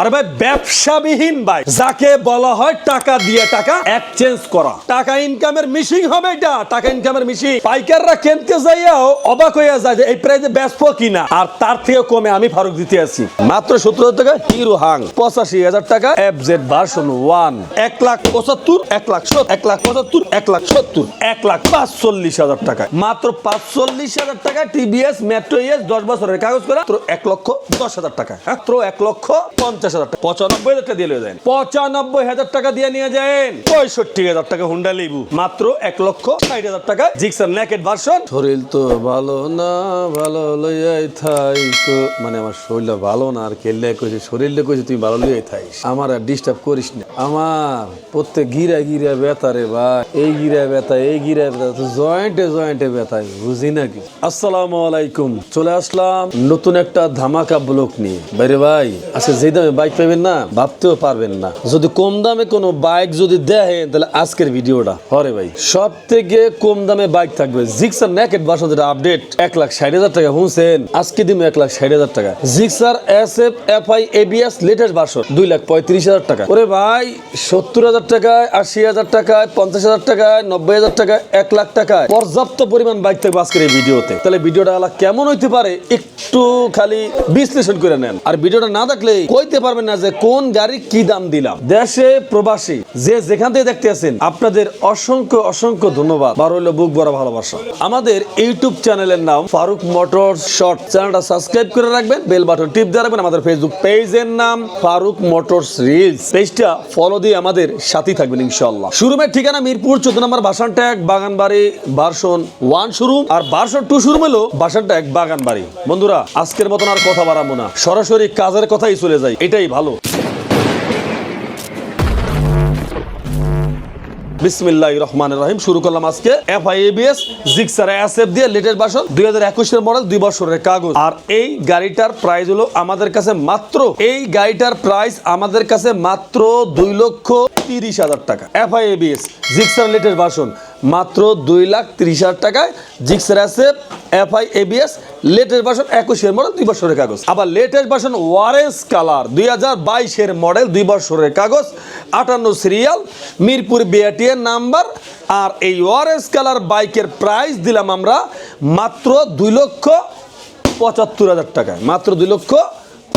আরে ভাই, ব্যবসাবিহীন ভাই। যাকে বলা হয় টাকা দিয়ে টাকা এক্সচেঞ্জ করা। টাকা ইনকামের মিশিং হবে এটা। টাকা ইনকামের মিশিং পাইকাররা কিনতে যাইয়াও অবাক হয়ে যায় যে এই প্রাইজে ব্যস্ত কিনা। আর তার থেকে কমে আমি ফারুক দিতে আছি। মাত্র সত্তর হাজার টাকা, হিরো হাং। পঁচাশি হাজার টাকা এফ জেড ভার্সন ওয়ান এক লাখ পঁচাত্তর, এক লাখ এক লাখ পঁচাত্তর, এক লাখ সত্তর, এক লাখ পাঁচচল্লিশ হাজার টাকা। মাত্র পাঁচচল্লিশ হাজার টাকা টিবিএস মেট্রো ইএস দশ বছরের কাগজ করা। মাত্র এক লক্ষ দশ হাজার টাকা। মাত্র এক লক্ষ পঞ্চাশ হাজার টাকা। পঁচানব্বই হাজার টাকা দিয়ে যায় পঁচানব্বই হাজার টাকা দিয়ে নিয়ে পঁয়ষট্টি হাজার টাকা হুন্ডা লেবু। মাত্র এক লক্ষ ষাট হাজার টাকা। Gixxer naked version. শরীর তো ভালো না, ভালো লইয়াই থাই তো। মানে আমার ভালো না, আর কইছে কইছে তুমি ভালো লইয়াই থাইস আমার আর ডিস্টার্ব করিস না। আমার প্রত্যেক গিরা গিরা ব্যথা রে ভাই। এই গিরা ব্যথা, এই গিরা ব্যথা, তো জয়েন্টে জয়েন্টে ব্যথা বুঝি নাকি আসসালামু আলাইকুম। চলে আসলাম নতুন একটা ধামাকা ব্লক নিয়ে। বাইরে ভাই আচ্ছা যেই দামে বাইক পাবেন না, ভাবতেও পারবেন না। যদি কম দামে কোনো বাইক যদি দেখেন, তাহলে আজকের ভিডিওটা। হরে ভাই। সব থেকে কম দামে বাইক থাকবে জিক্সার নেকেট ভার্সন যেটা আপডেট এক লাখ ষাট হাজার টাকা শুনছেন আজকে দিন এক লাখ ষাট হাজার টাকা। Gixxer S F F I ABS latest version দুই লাখ পঁয়ত্রিশ হাজার টাকা। ওরে ভাই, সত্তর হাজার টাকায়, আশি হাজার টাকায়, পঞ্চাশ হাজার টাকায়, নব্বই হাজার টাকায়, এক লাখ টাকায় পর্যাপ্ত পরিমাণ বাইক থাকবে আজকের এই ভিডিওতে। তাহলে ভিডিওটা কেমন হইতে পারে, একটু খালি বিশ্লেষণ করে নেন। আর ভিডিওটা না দেখলে কইতে পারবেন না যে কোন গাড়ি কি দাম দিলাম। দেশে প্রবাসী যে যেখান থেকে দেখতে আছেন, আপনাদের অসংখ্য অসংখ্য ধন্যবাদ। বার হইল বুক বড় ভালোবাসা। আমাদের ইউটিউব চ্যানেলের নাম ফারুক মোটর শর্ট। চ্যানেলটা সাবস্ক্রাইব করে রাখবেন, বেল বাটন টিপ দিয়ে রাখবেন। আমাদের ফেসবুক পেজের নাম ফারুক মোটরস রিলস। পেজটা ফলো দিয়ে আমাদের সাথেই থাকবেন ইনশাআল্লাহ। শোরুমের ঠিকানা মিরপুর, চোদ্দ নম্বর বাসান ট্যাগ, বাগানবাড়ি ভার্সন ওয়ান শোরুম। আর ভার্সন টু শোরুম হলো বাসান ট্যাগ, বাগানবাড়ি। বন্ধুরা, আজকের মতন আর কথা বাড়াবো না। সরাসরি কাজের কথাই চলে যাই। এটাই ভালো। বিসমিল্লাহ রহমান রহিম, শুরু করলাম আজকে এফ আই জিক্সার এসএফ দিয়ে লেটেস্ট ভার্সন দুই হাজার একুশের মডেল দুই বছরের কাগজ। আর এই গাড়িটার প্রাইস হলো আমাদের কাছে মাত্র, এই গাড়িটার প্রাইস আমাদের কাছে মাত্র দুই লক্ষ তিরিশ হাজার টাকা। F I ABS Gixxer latest version মাত্র দুই লাখ তিরিশ হাজার টাকায় Gixxer SF F I ABS latest version একুশের মডেল দুই বছরের কাগজ। আবার লেটেস্ট ভার্সন ওয়ারেন্স কালার দুই হাজার বাইশের মডেল দুই বছরের কাগজ। আটান্ন সিরিয়াল মিরপুর বিআটিএর নাম্বার আর এই ওয়ারেন্স কালার বাইকের প্রাইস দিলাম আমরা মাত্র দুই লক্ষ পঁচাত্তর হাজার টাকায়। মাত্র দুই লক্ষ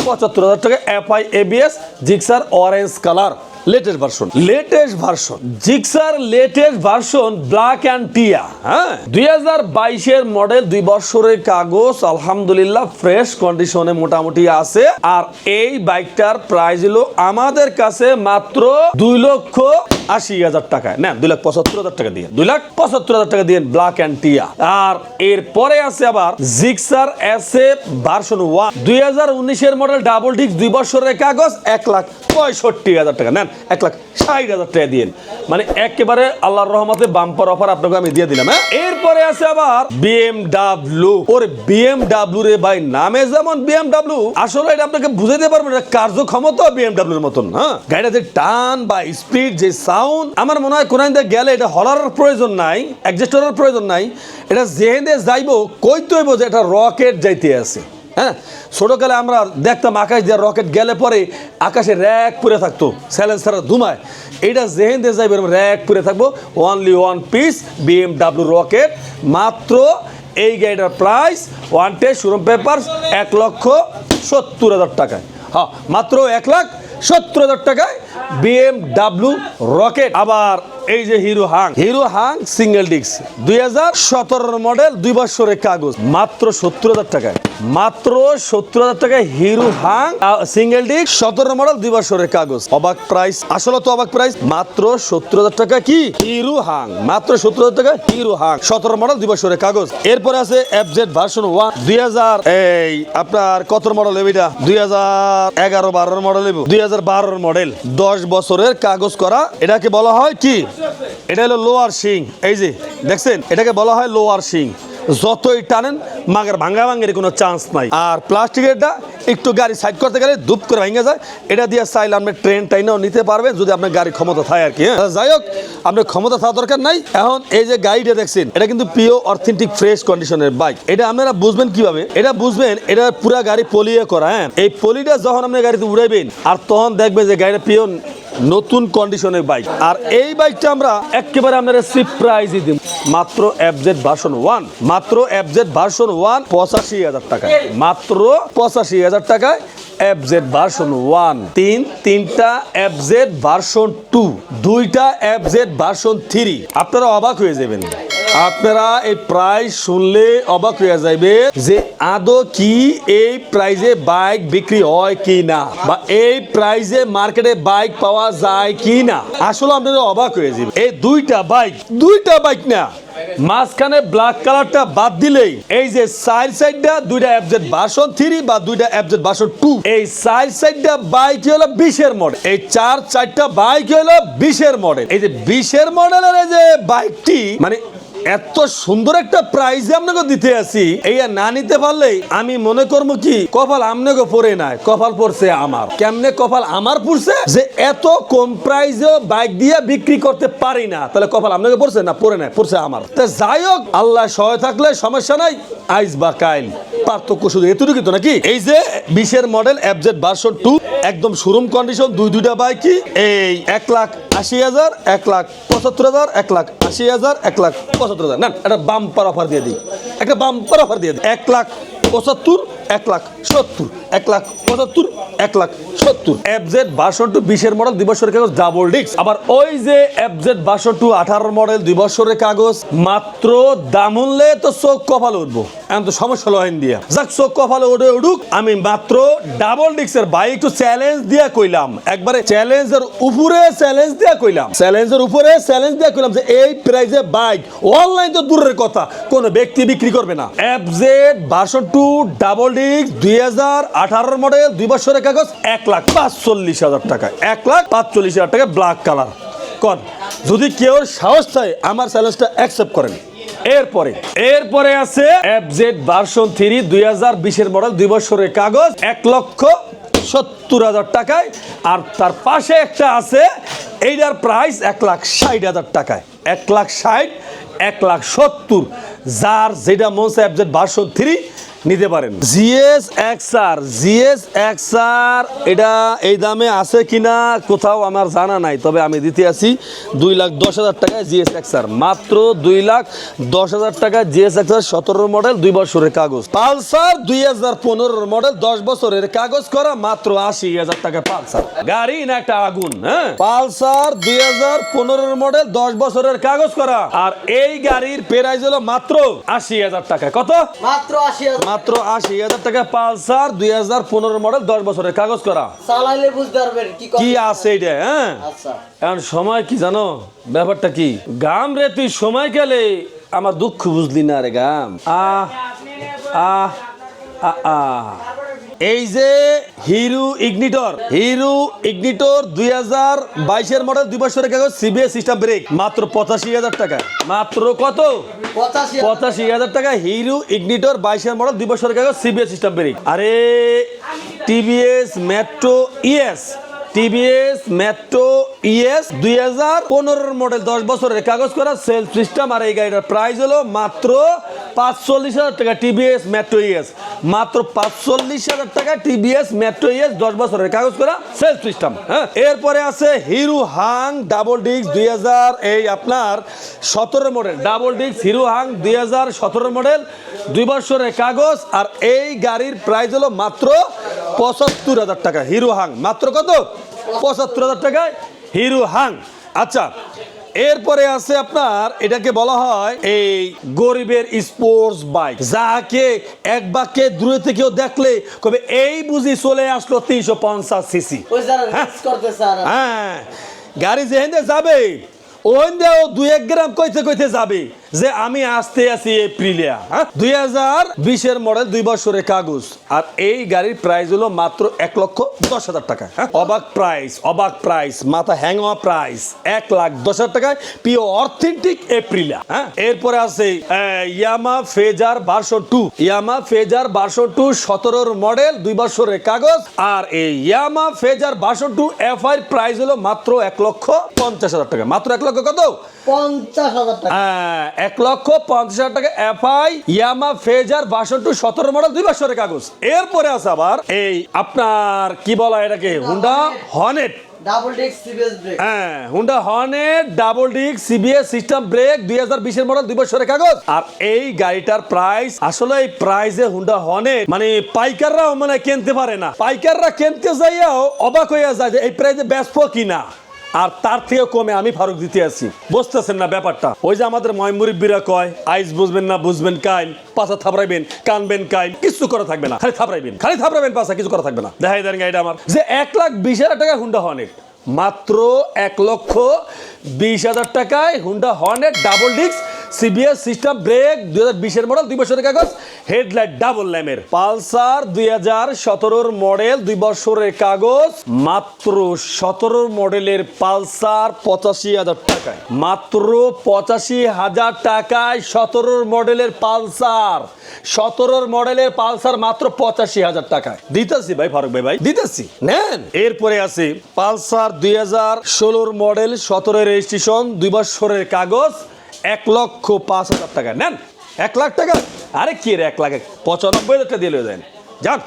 পঁচাত্তর হাজার টাকা F I ABS Gixxer orange colour latest version latest version Gixxer latest version black and টিয়া হ্যাঁ? দুই হাজার বাইশের মডেল দুই বছরের কাগজ, আলহামদুলিল্লাহ ফ্রেশ কন্ডিশনে মোটামুটি আছে। আর এই বাইকটার প্রাইস হলো আমাদের কাছে মাত্র দুই লক্ষ আশি হাজার টাকায়। না দুই লাখ পঁচাত্তর হাজার টাকা দিয়ে। দুই লাখ পঁচাত্তর হাজার টাকা দিয়ে ব্ল্যাক অ্যান্ড টিয়া আর এরপরে আছে আবার Gixxer S F version one দুই হাজার উনিশের মডেল ডাবল ডিস্ক দুই বছরের কাগজ, এক লাখ পঁয়ষট্টি হাজার টাকা। নেন এক লাখ ষাট হাজার টাকা দিয়ে মানে একেবারে আল্লাহর রহমতে বাম্পার অফার আপনাকে আমি দিয়ে দিলাম হ্যাঁ? এরপরে আছে আবার বিএমডাব্লিউ ওর বিএমডাব্লিউ রে ভাই, নামে যেমন বিএমডাব্লিউ আসলে এটা আপনাকে বুঝাইতে পারবেন এটা কার্যক্ষমতা বিএমডাব্লিউর মতন হ্যাঁ? গাড়িটা যে টান বা স্পিড যে সাউন্ড আমার মনে হয় কোন গেলে এটা হলার প্রয়োজন নাই অ্যাডজাস্টারের প্রয়োজন নাই। এটা যেহেন্দে যাইবো, কইতে হইব যে এটা রকেট যাইতে আছে। হ্যাঁ? ছোটোকালে আমরা দেখতাম আকাশ দিয়ে রকেট গেলে পরে আকাশে র্যাক পুরে থাকতো স্যালেন্সার ধুমায়। এইটা যেহেন দিয়ে যাইবে র্যাক পুরে থাকব। Only one piece BMW rocket মাত্র এই গাড়িটার প্রাইস ওয়ান টে শোরুম পেপার এক লক্ষ সত্তর হাজার টাকায়। হ্যাঁ মাত্র এক লাখ সত্তর হাজার টাকায় বিএমডাব্লিউ রকেট আবার এই যে hero Hang. Hero Hang single disc, দুই হাজার সতেরোর মডেল, দুই বছরের কাগজ, মাত্র সত্তর হাজার টাকায়। মাত্র সত্তর হাজার টাকায় হিরো হাং সিঙ্গেল ডিস্ক সতেরো মডেল, দুই বছরের কাগজ। অবাক প্রাইস, আসলে তো অবাক প্রাইস, মাত্র সত্তর হাজার টাকা কি? হিরো হাং, মাত্র সত্তর হাজার টাকা হিরো হাং সতেরো মডেল, দুই বছরের কাগজ। এরপরে আছে এফজেড ভার্সন ওয়ান দুই হাজার, এই, আপনার কত মডেল এটা? দুই হাজার এগারো বারোর মডেল দুই হাজার বারোর মডেল, দশ বছরের কাগজ করা, এটাকে বলা হয় কি? এটা হলো লোয়ার সিং এই যে, দেখছেন? এটাকে বলা হয় লোয়ার সিং যতই টানেন মাগের ভাঙ্গা ভাঙ্গের কোনো চান্স নাই। আর প্লাস্টিকেরটা একটু গাড়ি সাইড করতে গেলে ধূপ করে ভেঙে যায়। এটা দিয়ে চাইলে আপনি ট্রেন টাইনেও নিতে পারবেন, যদি আপনার গাড়ির ক্ষমতা থাকে আর কি হ্যাঁ? যাই হোক, আপনার ক্ষমতা থাকা দরকার নাই। এখন এই যে গাড়িটা দেখছেন, এটা কিন্তু পিও অথেন্টিক ফ্রেশ কন্ডিশনের বাইক এটা আপনারা বুঝবেন কীভাবে? এটা বুঝবেন, এটা পুরা গাড়ি পলিয়ে করা হ্যাঁ? এই পলিটা যখন আপনি গাড়িতে উড়াইবেন, আর তখন দেখবেন যে গাড়িটা পিও নতুন কন্ডিশনের বাইক আর এই বাইকটা আমরা একেবারে আপনারা চিপ প্রাইজই দিন মাত্র এফজেড ভার্সন ওয়ান মাত্র এফজেড ভার্সন ওয়ান পঁচাশি হাজার মাত্র পঁচাশি হাজার টাকায় ভার্সন ওয়ান তিন, তিনটা এফজেড ভার্সন টু দুইটা এফজেড ভার্সন থ্রি আপনারা অবাক হয়ে যাবেন। আপনারা এই প্রাইস শুনলে অবাক হয়ে যাবে যে আদৌ কি এই প্রাইজে বাইক বিক্রি হয় কি না? বা এই প্রাইজে মার্কেটে বাইক পাওয়া যায় কি না? আসলে আপনারা অবাক হয়ে যাবে এই দুইটা বাইক দুইটা বাইক না। মাঝখানে ব্ল্যাক কালারটা বাদ দিলেই এই যে সাইড সাইডটা দুইটা অ্যাবজেট বাসন থ্রি বা দুইটা অ্যাবজেট বাসন টু এই সাইড সাইডটা বাইক হলো বিশের মডেল এই চার চারটা বাইক হলো বিশের মডেল এই যে বিশের মডেলের এই যে বাইকটি মানে এত সুন্দর একটা প্রাইজ আপনাকে দিতে আসি এই না নিতে পারলেই আমি মনে করব কি, কপাল আমনেকে পরে নাই, কপাল পড়ছে আমার। কেমনে কপাল আমার পড়ছে যে এত কম প্রাইজেও বাইক দিয়ে বিক্রি করতে পারি না। তাহলে কপাল আপনাকে পড়ছে না পরে নাই পড়ছে আমার। তা যাই হোক, আল্লাহ সহায় থাকলে সমস্যা নাই, আইস বা কাইল। পার্থক্য শুধু এতটুকু তো নাকি? এই যে বিশের মডেল এফজেড ভার্সন টু একদম শোরুম কন্ডিশন দুই দুইটা বাইকই, এই এক লাখ আশি হাজার, এক লাখ পঁচাত্তর হাজার, এক লাখ আশি হাজার, এক লাখ হাজার। না একটা বাম্পার অফার দিয়ে দিই। একটা বাম্পার অফার দিয়ে দিই। এক লাখ পঁচাত্তর এক লাখ সত্তর, এক লাখ পঁচাত্তর, এক লাখ সত্তর। এফজেড বাসন টু বিশের মডেল দুই বছরের কাগজ ডাবল ডিস্ক আবার ওই যে এফজেড বাসন টু আঠারো মডেল দুই বছরের কাগজ, মাত্র দাম উঠলে তো চোখ কপালে উঠবো। এখন তো সমস্যা লহেন দিয়া যাক, চোখ কপালে উঠে উঠুক, আমি মাত্র ডাবল ডিস্কের বাইক একটু চ্যালেঞ্জ দিয়া কইলাম। একবারে চ্যালেঞ্জের উপরে চ্যালেঞ্জ দিয়া কইলাম। চ্যালেঞ্জের উপরে চ্যালেঞ্জ দিয়া কইলাম যে এই প্রাইজে বাইক অনলাইন তো দূরের কথা, কোনো ব্যক্তি বিক্রি করবে না। এফজেড ভার্সন টু ডিস্ক দুই হাজার মডেল দুই বছরের কাগজ, এক লাখ, পাঁচচল্লিশ হাজার টাকা, এক লাখ, পাঁচচল্লিশ হাজার টাকা ব্ল্যাক কালার কন? যদি কেউ সাহস চায়, আমার চ্যালেঞ্জটা অ্যাকসেপ্ট করেন। এরপরে এরপরে আছে এফজেড ভার্সন থ্রি দুই হাজার বিশের মডেল দুই বছরের কাগজ, এক লক্ষ সত্তর হাজার টাকায়। আর তার পাশে একটা আছে, এইটার প্রাইস এক লাখ ষাট হাজার টাকায়। এক লাখ ষাট, এক লাখ সত্তর। যার যেটা মনসা এফজেড ভার্সন থ্রি নিতে পারেন। জিএস এক্সআর জিএস এক্সআর এটা এই দামে আছে কিনা কোথাও আমার জানা নাই তবে আমি দিতে আছি দুই লাখ দশ হাজার টাকায় জিএস এক্সআর। মাত্র দুই লাখ দশ হাজার টাকা জিএস এক্সআর সতেরো মডেল দুই বছরের কাগজ। পালসার দুই হাজার পনেরোর মডেল দশ বছরের কাগজ করা মাত্র আশি হাজার টাকা পালসার। গাড়ি না একটা আগুন হ্যাঁ? পালসার দুই হাজার পনেরোর মডেল দশ বছরের কাগজ করা। আর এই গাড়ির প্রাইস হলো মাত্র আশি হাজার টাকা কত? মাত্র আশি হাজার। মাত্র আশি হাজার টাকা পালসার দুই হাজার পনেরো মডেল দশ বছরের কাগজ করা। চালাইলে বুঝতে পারবেন কি আছে এটা হ্যাঁ? আচ্ছা। এখন সময় কি জানো? ব্যাপারটা কি? গাম রে তুই সময় গেলে আমার দুঃখ বুঝলি না রে গাম। আহ আহ আহ, আহ। এই যে হিরো ইগনিটর হিরো ইগনিটর দুই হাজার বাইশের মডেল দুই বছরের কাগজ সিবিএস সিস্টেম ব্রেক মাত্র পঁচাশি হাজার টাকা। মাত্র কত? পঁচাশি হাজার। টাকা। হিরো ইগনিটর বাইশের মডেল দুই বছরের কাগজ সিবিএস সিস্টেম বেরিক। আরে TVS Metro ES TVS Metro ES দুই হাজার পনেরোর মডেল দশ বছরের কাগজ করা সেলফ সিস্টেম আর এই গাড়িটার প্রাইস হলো মাত্র পাঁচচল্লিশ হাজার টাকা টিভিএস মেট্রো ইএস মাত্র পাঁচচল্লিশ হাজার টাকা টিভিএস, মেট্রো ইএস, দশ বছরের কাগজ করা সেলফ সিস্টেম হ্যাঁ? এরপরে আছে হিরো হাং ডাবল ডিস্ক দুই হাজার, এই আপনার সতেরো model, double disc hero Hang দুই হাজার সতেরো মডেল, দুই বছরের কাগজ, আর এই গাড়ির প্রাইস হলো মাত্র পঁচাত্তর হাজার টাকা, হিরো হাং, মাত্র কত? পঁচাত্তর হাজার টাকায় হিরো হাং। আচ্ছা এরপরে আছে আপনার এটাকে বলা হয় এই গরিবের স্পোর্টস বাইক যাকে এক বাক্যে দূরে থেকেও দেখলে কবে এই বুঝি চলে আসলো তিনশো পঞ্চাশ সিসি হ্যাঁ। হ্যাঁ। গাড়ি যেহেন যাবে ওহেন্দেও দুই এক গ্রাম কইতে কইতে যাবে। যে আমি আসতে আছি এপ্রিলিয়া হ্যাঁ? দুই হাজার বিশের মডেল দুই বছরের কাগজ। আর এই গাড়ির প্রাইস হলো মাত্র এক লক্ষ দশ হাজার টাকা হ্যাঁ? অবাক প্রাইস অবাক প্রাইস মাথা হ্যাং হওয়া প্রাইস এক লাখ দশ হাজার টাকায় পিও অথেন্টিক এপ্রিলিয়া হ্যাঁ? এরপরে আছে ইয়ামা ফেজার বারশো টু ইয়ামা ফেজার বারশো টু সতেরোর মডেল দুই বছরের কাগজ। আর এই ইয়ামা ফেজার বারশো টু এফ আই প্রাইস হলো মাত্র এক লক্ষ পঞ্চাশ হাজার টাকা। মাত্র এক লক্ষ কত? পঞ্চাশ হাজার টাকা। হ্যাঁ, এক লক্ষ পঞ্চাশ হাজার টাকা FI Yamaha Fazer version two সতেরো মডেল দুই বছরের কাগজ। এরপরে আছে আবার এই আপনার কি বলা এটাকে? Honda Hornet double disc CBS brake হ্যাঁ Honda Hornet double CBS system brake model দুই বছরের কাগজ। আর এই গাড়িটার প্রাইস আসলে এই প্রাইসে হুন্ডা হর্নেট মানে পাইকাররাও মানে কিনতে পারে না। পাইকাররা কিনতে যাইয়াও অবাক হইয়া যায় যে এই প্রাইসে ব্যস্ত কিনা। আর তার থেকে কমে আমি ফারুক দিতে আছি। বুঝতেছেন না ব্যাপারটা? ওই যে আমাদের ময়মুরিব্বিরা কয়, আইস বুঝবেন না, বুঝবেন কাইল পাশা থাপড়াইবেন, কানবেন কাইল, কিছু করা থাকবে না, খালি থাপড়াইবেন খালি থাপড়াইবেন পাশা কিছু করা থাকবে না। দেখাই দেন গাড়িটা আমার, যে এক লাখ বিশ হাজার টাকা হুন্ডা হর্নেট মাত্র এক লক্ষ বিশ হাজার টাকায় Honda Hornet double disc CBS system brake দুই হাজার বিশের মডেল দুই বছরের কাগজ হেডলাইট ডাবল ল্যামের পালসার দুই হাজার সতেরোর মডেল দুই বছরের কাগজ, মাত্র সতেরোর মডেলের পালসার পঁচাশি হাজার টাকায়। মাত্র পঁচাশি হাজার টাকায় সতেরোর মডেলের পালসার সতেরোর মডেলের পালসার মাত্র পঁচাশি হাজার টাকায়। দিতেছি ভাই, ফারুক ভাই ভাই। দিতেছি। নেন। এরপরে আছে পালসার দুই হাজার ষোলোর মডেল সতেরো রেজিস্ট্রেশন দুই বছরের কাগজ এক লক্ষ পাঁচ হাজার টাকা। নেন, এক লাখ টাকা। আরে কি রে, এক লাখ? পঁচানব্বই হাজার টাকা দিয়ে লয়ে যান। যান।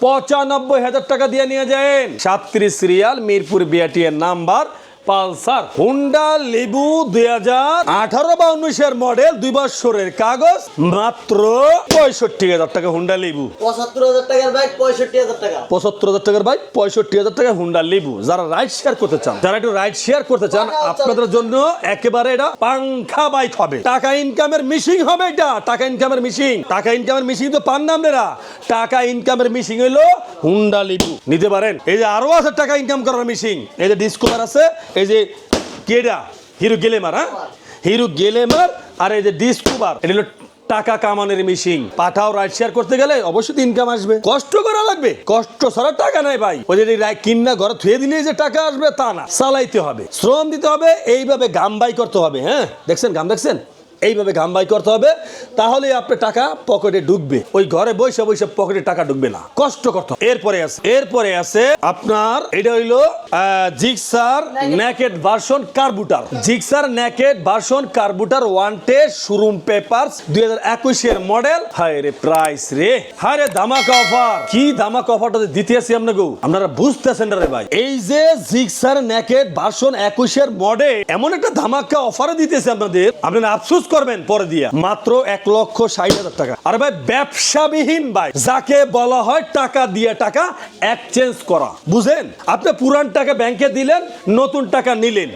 পঁচানব্বই হাজার টাকা দিয়ে নিয়ে যায় সাতত্রিশ রিয়াল মিরপুর বিআটিএর নাম্বার। পালসার। হুন্ডা লেবু দুই হাজার আঠারো বা উনিশের মডেল দুই বছরের কাগজ মাত্র পঁয়ষট্টি হাজার টাকা হুন্ডা লেবু। পঁচাত্তর হাজার টাকার বাইক পঁয়ষট্টি হাজার টাকা। পঁচাত্তর হাজার টাকার বাইক পঁয়ষট্টি হাজার টাকা হুন্ডা লেবু। যারা রাইড শেয়ার করতে চান যারা একটু রাইড শেয়ার করতে চান আপনাদের জন্য একেবারে এটা পাংখা বাইক হবে। টাকা ইনকামের মিশিং হবে এটা। টাকা ইনকামের মিশিং টাকা ইনকামের মিশিং তো পান না আপনারা। টাকা ইনকামের মিশিং হইল হুন্ডা লেবু। নিতে পারেন। এই যে আরও আছে টাকা ইনকাম করার মিশিং এই যে ডিসকভার আছে এই যে কেডা, হিরো গেলেমার হ্যাঁ? হিরো গেলেমার আর এই যে ডিসকুবার এটা হলো টাকা কামানের মেশিন পাঠাও রাইড শেয়ার করতে গেলে অবশ্যই ইনকাম আসবে। কষ্ট করা লাগবে। কষ্ট ছাড়া টাকা নাই ভাই। ওই যে রাই কিন্না ঘরে থুয়ে দিলে যে টাকা আসবে তা না। চালাইতে হবে। শ্রম দিতে হবে, এইভাবে গাম বাই করতে হবে হ্যাঁ? দেখছেন, গাম দেখছেন? এইভাবে গাম বাই করতে হবে তাহলে আপনার টাকা পকেটে ঢুকবে। ওই ঘরে বসে বসে পকেটে টাকা ঢুকবে না। কষ্ট করতে হবে। এরপরে আছে এরপরে আছে আপনার এটা হইল Gixxer naked version carburettor Gixxer naked version carburettor wanted showroom papers দুই হাজার একুশের মডেল হায় রে প্রাইস রে। হায় রে ধামাকা অফার কি ধামাকা অফারটা দিতে আছি আপনাকে আপনারা বুঝতেছেন রে ভাই। এই যে জিক্সার নেকেট ভার্সন একুশের মডেল এমন একটা ধামাকা অফারে দিতেছে আপনাদের। আপনারা আফসোস করবেন পরে দিয়া। মাত্র এক লক্ষ ষাট হাজার টাকা। আরে ভাই, ব্যবসাবিহীন ভাই। যাকে বলা হয় টাকা দিয়ে টাকা এক্সচেঞ্জ করা। বুঝেন? আপনি পুরান টাকা ব্যাংকে দিলেন, নতুন টাকা নিলেন।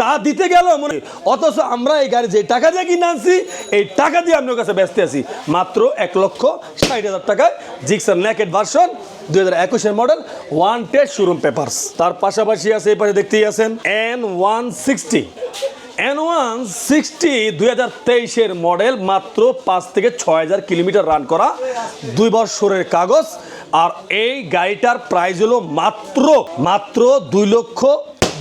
তা দিতে গেল মনে অথচ আমরা এই গাড়ি যে টাকা দিয়ে কিনে আনছি, এই টাকা দিয়ে আপনার কাছে ব্যস্ত আছি। মাত্র এক লক্ষ ষাট হাজার টাকায় জিক্সার ন্যাকেট ভার্সন দুই হাজার একুশের মডেল ওয়ান টেড শোরুম পেপারস তার পাশাপাশি আছে, এই পাশে দেখতেই আছেন N one sixty N one sixty দুই হাজার তেইশের মডেল মাত্র পাঁচ থেকে ছয় হাজার কিলোমিটার রান করা দুই বছরের কাগজ, আর এই গাড়িটার প্রাইস হলো মাত্র মাত্র দুই লক্ষ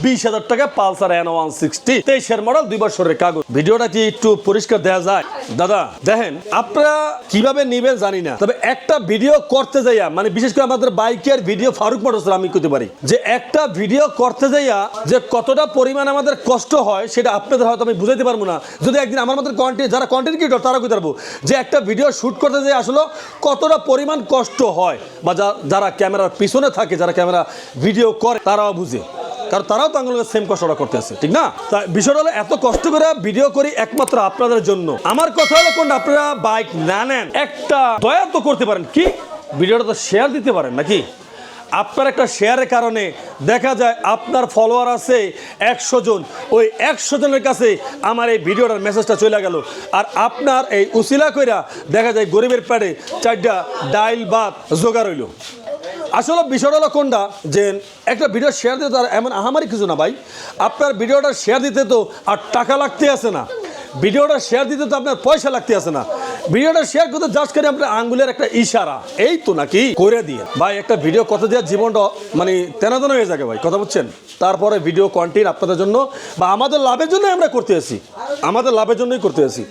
বিশ হাজার টাকা পালসার এন ওয়ান সিক্সটি তেইশের মডেল দুই বছরের কাগজ। ভিডিওটা কি একটু পরিষ্কার দেওয়া যায়? দাদা, দেখেন, আপনারা কীভাবে নিবেন জানি না, তবে একটা ভিডিও করতে যাইয়া মানে বিশেষ করে আমাদের বাইকের ভিডিও ফারুক মোটরস আমি করতে পারি, যে একটা ভিডিও করতে যাইয়া যে কতটা পরিমাণ আমাদের কষ্ট হয়, সেটা আপনাদের হয়তো আমি বুঝাইতে পারব না। যদি একদিন আমার মতো কন্টেন্ট যারা কন্টেন্ট ক্রিয়েটর তারা করতে পারব যে একটা ভিডিও শুট করতে যাই আসলে কতটা পরিমাণ কষ্ট হয়, বা যারা ক্যামেরার পিছনে থাকে, যারা ক্যামেরা ভিডিও করে, তারাও বুঝে। কারণ তারাও তো আঙুলের সেম কষ্টটা করতেছে ঠিক না? তা বিষয়টা হলো এত কষ্ট করে ভিডিও করি একমাত্র আপনাদের জন্য। আমার কথা হলো কোনটা? আপনারা বাইক না নেন। একটা দয়া তো করতে পারেন। কি? ভিডিওটা তো শেয়ার দিতে পারেন নাকি? আপনার একটা শেয়ারের কারণে দেখা যায় আপনার ফলোয়ার আছে একশো জন। ওই একশো জনের কাছে আমার এই ভিডিওটার মেসেজটা চলে গেল। আর আপনার এই উসিলা কইরা দেখা যায় গরিবের প্যাডে চারটা ডাইল ভাত জোগাড় হইল। আসলে বিষয়টা হলো কোনটা? যে একটা ভিডিও শেয়ার দিতে তো আর এমন আহামারি কিছু না ভাই। আপনার ভিডিওটা শেয়ার দিতে তো আর টাকা লাগতে আসে না। ভিডিওটা শেয়ার দিতে তো আপনার পয়সা লাগতে আছে না। ভিডিওটা শেয়ার করতে জাস্ট করে আপনার আঙ্গুলের একটা ইশারা। এই তো নাকি? করে দিয়ে। ভাই, একটা ভিডিও কত দেওয়ার জীবনটা মানে তেনাদন হয়ে যাবে ভাই, কথা বুঝছেন? তারপরে ভিডিও কন্টেন্ট আপনাদের জন্য বা আমাদের লাভের জন্য আমরা করতে আসি আমাদের লাভের জন্যই করতে আসি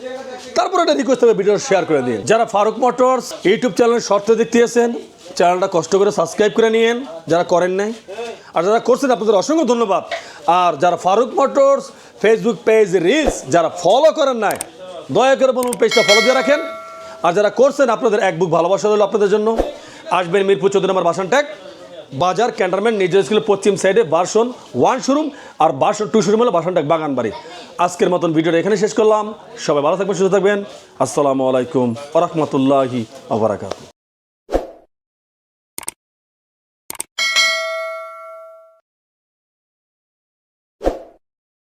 তারপরে একটা রিকোয়েস্ট হবে ভিডিও শেয়ার করে দিন যারা ফারুক মোটরস ইউটিউব চ্যানেল শর্টে দেখতে আছেন চ্যানেলটা কষ্ট করে সাবস্ক্রাইব করে নিয়েন, যারা করেন নাই। আর যারা করছেন, আপনাদের অসংখ্য ধন্যবাদ। আর যারা Faruk motors Facebook page reels যারা ফলো করেন নাই, দয়া করে বলুন পেজটা ফলো দিয়ে রাখেন। আর যারা করছেন, আপনাদের এক বুক ভালোবাসা হলো আপনাদের জন্য। আসবেন মিরপুর চৌধুরী নম্বর বাসান ট্যাগ বাজার ক্যান্টনমেন্ট, নিজের স্কুলের পশ্চিম সাইডে বাসন ওয়ান শোরুম আর বাসন টু শোরুম হলো বাসন ট্যাগ বাগান বাড়ি আজকের মতন ভিডিওটা এখানে শেষ করলাম। সবাই ভালো থাকবেন, সুস্থ থাকবেন। আসসালামু আলাইকুম রহমতুল্লাহি আবরাকাত